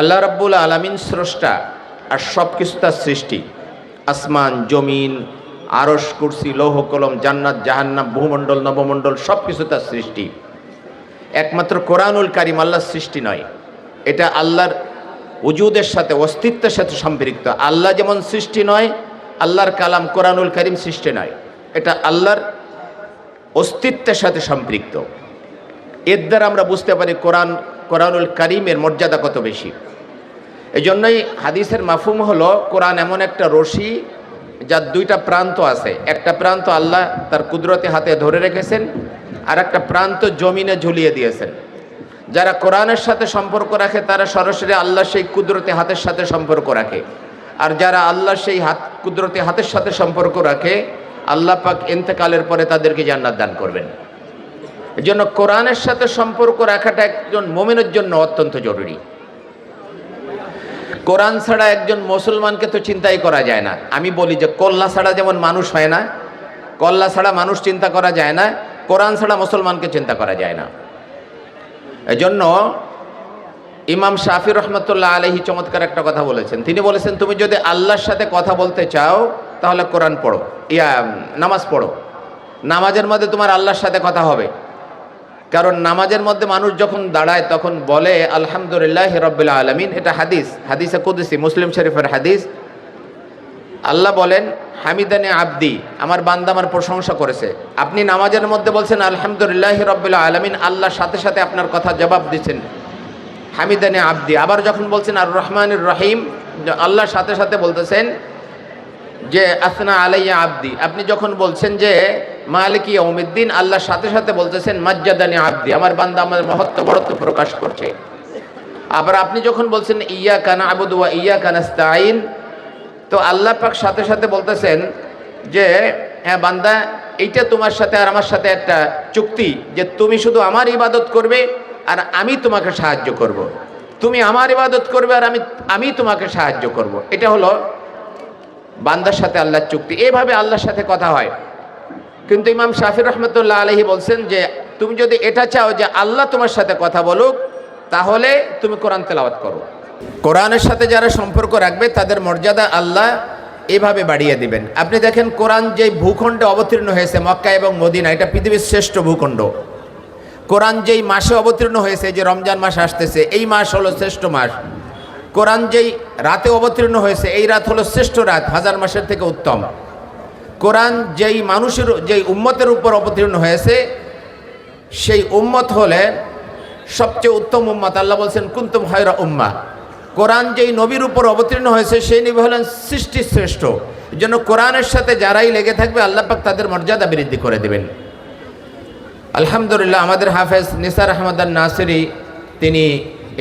আল্লাহ রাব্বুল আলামিন স্রষ্টা আর সব কিছু তার সৃষ্টি। আসমান, জমিন আরস কুরসি, লৌহ, কলম, জান্নাত, জাহান্নাম, ভূমণ্ডল, নবমণ্ডল সব কিছু তার সৃষ্টি। একমাত্র কোরআনুল কারিম আল্লাহর সৃষ্টি নয়। এটা আল্লাহর উজুদের সাথে, অস্তিত্বের সাথে সম্পৃক্ত। আল্লাহ যেমন সৃষ্টি নয়, আল্লাহর কালাম কোরআনুল কারিম সৃষ্টি নয়। এটা আল্লাহর অস্তিত্বের সাথে সম্পৃক্ত। এর দ্বারা আমরা বুঝতে পারি কোরআন, কোরআনুল কারিমের মর্যাদা কত বেশি। এই জন্যই হাদিসের মাফুম হলো কোরআন এমন একটা রশি যার দুইটা প্রান্ত আছে। একটা প্রান্ত আল্লাহ তার কুদরতি হাতে ধরে রেখেছেন, আর একটা প্রান্ত জমিনে ঝুলিয়ে দিয়েছেন। যারা কোরআনের সাথে সম্পর্ক রাখে, তারা সরাসরি আল্লাহ সেই কুদরতি হাতের সাথে সম্পর্ক রাখে। আর যারা আল্লাহ সেই হাত, কুদরতি হাতের সাথে সম্পর্ক রাখে, আল্লাহ পাক এন্তেকালের পরে তাদেরকে জান্নাত দান করবেন। এই জন্য কোরআনের সাথে সম্পর্ক রাখাটা একজন মোমেনের জন্য অত্যন্ত জরুরি। কোরআন ছাড়া একজন মুসলমানকে তো চিন্তাই করা যায় না। আমি বলি যে কল্লা ছাড়া যেমন মানুষ হয় না, কল্লা ছাড়া মানুষ চিন্তা করা যায় না, কোরআন ছাড়া মুসলমানকে চিন্তা করা যায় না। এজন্য ইমাম শাফি রহমতুল্লাহ আলহি চমৎকার একটা কথা বলেছেন। তিনি বলেছেন, তুমি যদি আল্লাহর সাথে কথা বলতে চাও, তাহলে কোরআন পড়ো। ইয়া নামাজ পড়ো। নামাজের মধ্যে তোমার আল্লাহর সাথে কথা হবে। কারণ নামাজের মধ্যে মানুষ যখন দাঁড়ায় তখন বলে, আলহামদুলিল্লাহ রব্বুল আলমিন। এটা হাদিস, হাদিসে কুদিসি, মুসলিম শরীফের হাদিস। আল্লাহ বলেন, হামিদানে আব্দি, আমার বান্দা আমার প্রশংসা করেছে। আপনি নামাজের মধ্যে বলছেন, আলহামদুলিল্লাহ রব্বুল আলমিন। আল্লাহর সাথে সাথে আপনার কথা জবাব দিচ্ছেন, হামিদানে আব্দি। আবার যখন বলছেন আর রহমানুর রহিম। আল্লাহর সাথে সাথে বলতেছেন যে, আসনা আলাইয়া আব্দি। আপনি যখন বলছেন যে মালিকি অমিদ্দিন আল্লাহর সাথে সাথে বলতেছেন, মজ্জাদানি আব্দি আমার বান্দা আমার মহত্ব বড়ত্ব প্রকাশ করছে আবার আপনি যখন বলছেন ইয়া কানা আবুদুয়া ইয়া কানাস্তাইন তো আল্লাহ পাক সাথে সাথে বলতেছেন যে হ্যাঁ বান্দা, এইটা তোমার সাথে আর আমার সাথে একটা চুক্তি যে তুমি শুধু আমার ইবাদত করবে আর আমি তোমাকে সাহায্য করব। তুমি আমার ইবাদত করবে আর আমি আমি তোমাকে সাহায্য করব। এটা হলো বান্দার সাথে আল্লাহর চুক্তি এভাবে আল্লাহর সাথে কথা হয় কিন্তু ইমাম শাফির রহমতুল্লাহ আলহি বলছেন যে, তুমি যদি এটা চাও যে আল্লাহ তোমার সাথে কথা বলুক, তাহলে তুমি কোরআন তেলাওয়াত করো। কোরআনের সাথে যারা সম্পর্ক রাখবে, তাদের মর্যাদা আল্লাহ এভাবে বাড়িয়ে দিবেন। আপনি দেখেন কোরআন যে ভূখণ্ডে অবতীর্ণ হয়েছে, মক্কা এবং মদিনা, এটা পৃথিবীর শ্রেষ্ঠ ভূখণ্ড। কোরআন যেই মাসে অবতীর্ণ হয়েছে যে রমজান মাস আসতেছে, এই মাস হলো শ্রেষ্ঠ মাস। কোরআন যেই রাতে অবতীর্ণ হয়েছে, এই রাত হলো শ্রেষ্ঠ রাত, হাজার মাসের থেকে উত্তম। কোরআন যেই মানুষের, যেই উম্মতের উপর অবতীর্ণ হয়েছে, সেই উম্মত হলেন সবচেয়ে উত্তম উম্মত। আল্লাহ বলছেন, কুন্তুম হায়রা উম্মা কোরআন যেই নবীর উপর অবতীর্ণ হয়েছে, সেই নবী হলেন সৃষ্টি শ্রেষ্ঠ। জন্য কোরআনের সাথে যারাই লেগে থাকবে, আল্লাহ পাক তাদের মর্যাদা বৃদ্ধি করে দেবেন। আলহামদুলিল্লাহ, আমাদের হাফেজ নিসার আহমদান নাসিরি, তিনি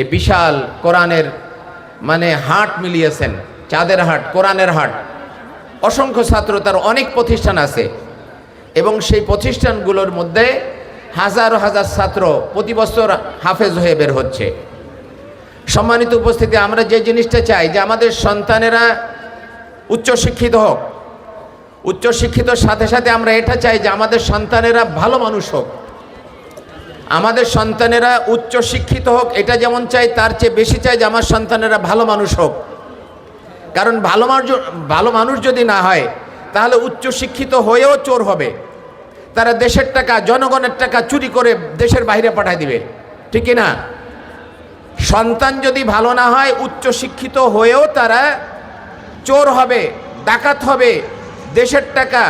এই বিশাল কোরআনের মানে হাট মিলিয়েছেন, চাঁদের হাট, কোরআনের হাট। অসংখ্য ছাত্র তার অনেক প্রতিষ্ঠান আছে। এবং সেই প্রতিষ্ঠানগুলোর মধ্যে হাজার হাজার ছাত্র প্রতি বছর হাফেজ হয়ে বের হচ্ছে। সম্মানিত উপস্থিতি, আমরা যে জিনিসটা চাই যে আমাদের সন্তানেরা উচ্চশিক্ষিত হোক। উচ্চশিক্ষিতর সাথে সাথে আমরা এটা চাই যে আমাদের সন্তানেরা ভালো মানুষ হোক। আমাদের সন্তানেরা উচ্চশিক্ষিত হোক, এটা যেমন চাই, তার চেয়ে বেশি চাই যে আমার সন্তানেরা ভালো মানুষ হোক। কারণ ভালো মানুষ ভালো মানুষ যদি না হয়, তাহলে উচ্চশিক্ষিত হয়েও চোর হবে। তারা দেশের টাকা, জনগণের টাকা চুরি করে দেশের বাইরে পাঠায় দিবে। ঠিক না? সন্তান যদি ভালো না হয়, উচ্চশিক্ষিত হয়েও তারা চোর হবে, ডাকাত হবে। দেশের টাকা,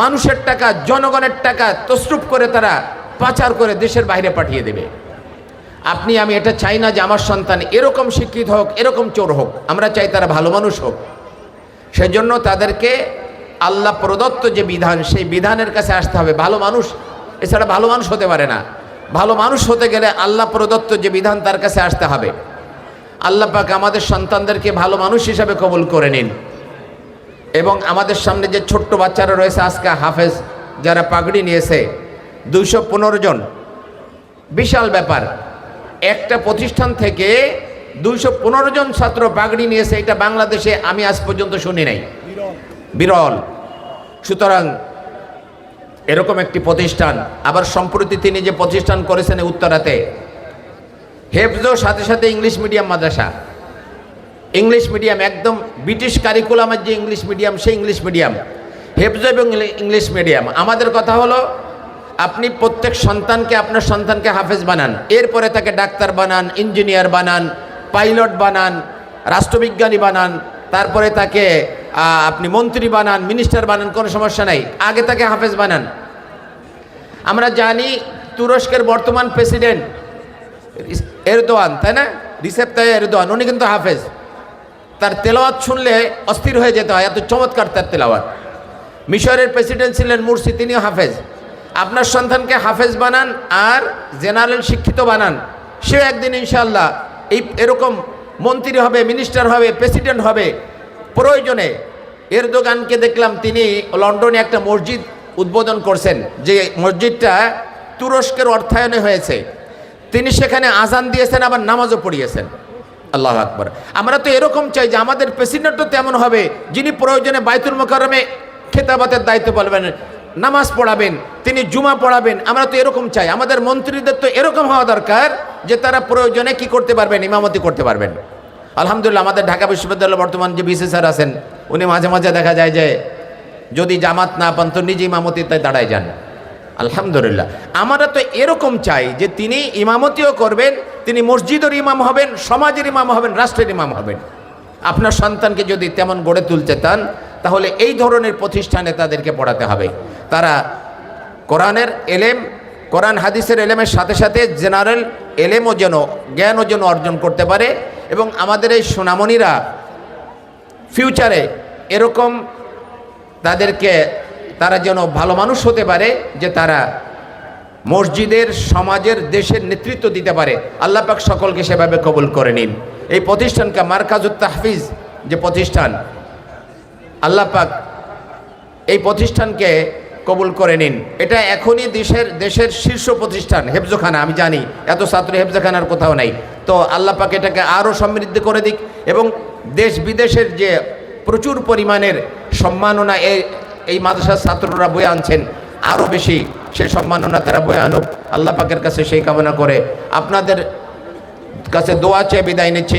মানুষের টাকা, জনগণের টাকা তসরুপ করে তারা পাচার করে দেশের বাইরে পাঠিয়ে দেবে। আপনি, আমি এটা চাই না যে আমার সন্তান এরকম শিক্ষিত হোক, এরকম চোর হোক। আমরা চাই তারা ভালো মানুষ হোক। সেজন্য তাদেরকে আল্লাহ প্রদত্ত যে বিধান, সেই বিধানের কাছে আসতে হবে। ভালো মানুষ, এছাড়া ভালো মানুষ হতে পারে না। ভালো মানুষ হতে গেলে আল্লাহ প্রদত্ত যে বিধান, তার কাছে আসতে হবে। আল্লাহ পাক আমাদের সন্তানদেরকে ভালো মানুষ হিসাবে কবুল করে নিন। এবং আমাদের সামনে যে ছোট্ট বাচ্চারা রয়েছে, আজকে হাফেজ, যারা পাগড়ি নিয়েছে, দুইশো পনেরো জন, বিশাল ব্যাপার। একটা প্রতিষ্ঠান থেকে দুইশো পনেরো জন ছাত্র পাগড়ি নিয়েছে, এটা বাংলাদেশে আমি আজ পর্যন্ত শুনি নাই। বিরল। সুতরাং এরকম একটি প্রতিষ্ঠান, আবার সম্প্রতি তিনি যে প্রতিষ্ঠান করেছেন উত্তরাতে হেফজো সাথে সাথে ইংলিশ মিডিয়াম মাদ্রাসা। ইংলিশ মিডিয়াম, একদম ব্রিটিশ কারিকুলামের যে ইংলিশ মিডিয়াম, সেই ইংলিশ মিডিয়াম। হেফজ এবং ইংলিশ মিডিয়াম। আমাদের কথা হলো আপনি প্রত্যেক সন্তানকে আপনার সন্তানকে হাফেজ বানান। এরপরে তাকে ডাক্তার বানান, ইঞ্জিনিয়ার বানান, পাইলট বানান, রাষ্ট্রবিজ্ঞানী বানান, তারপরে তাকে আপনি মন্ত্রী বানান, মিনিস্টার বানান, কোনো সমস্যা নাই। আগে তাকে হাফেজ বানান। আমরা জানি তুরস্কের বর্তমান প্রেসিডেন্ট এরদোয়ান, তাই না? রিসেপ তাই এরদোয়ান, উনি কিন্তু হাফেজ। তার তেলাওয়াত শুনলে অস্থির হয়ে যেতে হয়, এত চমৎকার তার তেলাওয়াত। মিশরের প্রেসিডেন্ট ছিলেন মুরসি, তিনিও হাফেজ। আপনার সন্তানকে হাফেজ বানান আর জেনারেল শিক্ষিত বানান। সেও একদিন ইনশাল্লাহ এই এরকম মন্ত্রী হবে, মিনিস্টার হবে, প্রেসিডেন্ট হবে, প্রয়োজনে এরদোগানকে দেখলাম তিনি লন্ডনে একটা মসজিদ উদ্বোধন করছেন, যে মসজিদটা তুরস্কের অর্থায়নে হয়েছে। তিনি সেখানে আজান দিয়েছেন, আবার নামাজও পড়িয়েছেন। আল্লাহ আকবর। আমরা তো এরকম চাই যে আমাদের প্রেসিডেন্টও তেমন হবে, যিনি প্রয়োজনে বাইতুল মোকারমে খেতাবাতের দায়িত্ব বলবেন নামাজ পড়াবেন, তিনি জুমা পড়াবেন, আমরা তো এরকম চাই। আমাদের মন্ত্রীদের তো এরকম হওয়া দরকার যে তারা প্রয়োজনে কি করতে পারবেন, ইমামতি করতে পারবেন। আলহামদুলিল্লাহ, আমাদের ঢাকা বিশ্ববিদ্যালয়ের বর্তমান যে বিসি স্যার আছেন, উনি মাঝে মাঝে দেখা যায় যে যদি জামাত না পান, তো নিজে ইমামতিতে দাঁড়ায় যান। আলহামদুলিল্লাহ, আমরা তো এরকম চাই যে তিনি ইমামতিও করবেন, তিনি মসজিদের ইমাম হবেন, সমাজের ইমাম হবেন, রাষ্ট্রের ইমাম হবেন। আপনার সন্তানকে যদি তেমন গড়ে তুলতে চান, তাহলে এই ধরনের প্রতিষ্ঠানে তাদেরকে পড়াতে হবে। তারা কোরআনের এলেম, কোরআন হাদিসের এলেমের সাথে সাথে জেনারেল এলেমও যেন, জ্ঞানও যেন অর্জন করতে পারে এবং আমাদের এই সোনামণিরা ফিউচারে এরকম তাদেরকে, তারা যেন ভালো মানুষ হতে পারে যে তারা মসজিদের, সমাজের, দেশের নেতৃত্ব দিতে পারে। আল্লাহ পাক সকলকে সেভাবে কবুল করে নিন। এই প্রতিষ্ঠানকে মার্কাজুত তাহফিজ যে প্রতিষ্ঠান, আল্লাহ পাক এই প্রতিষ্ঠানকে কবুল করে নিন। এটা এখনই দেশের দেশের শীর্ষ প্রতিষ্ঠান, হেফজোখানা, আমি জানি। এত ছাত্র হেফজোখানার কোথাও নাই। তো আল্লাহ পাক এটাকে আরও সমৃদ্ধ করে দিক এবং দেশ বিদেশের যে প্রচুর পরিমাণের সম্মাননা এই এই মাদ্রাসার ছাত্ররা বয়ে আনছেন, আরও বেশি সেই সম্মাননা তারা বয়ে আনুক। আল্লাহ পাকের কাছে সেই কামনা করে। আপনাদের কাছে দোয়া চেয়ে বিদায় নিচ্ছে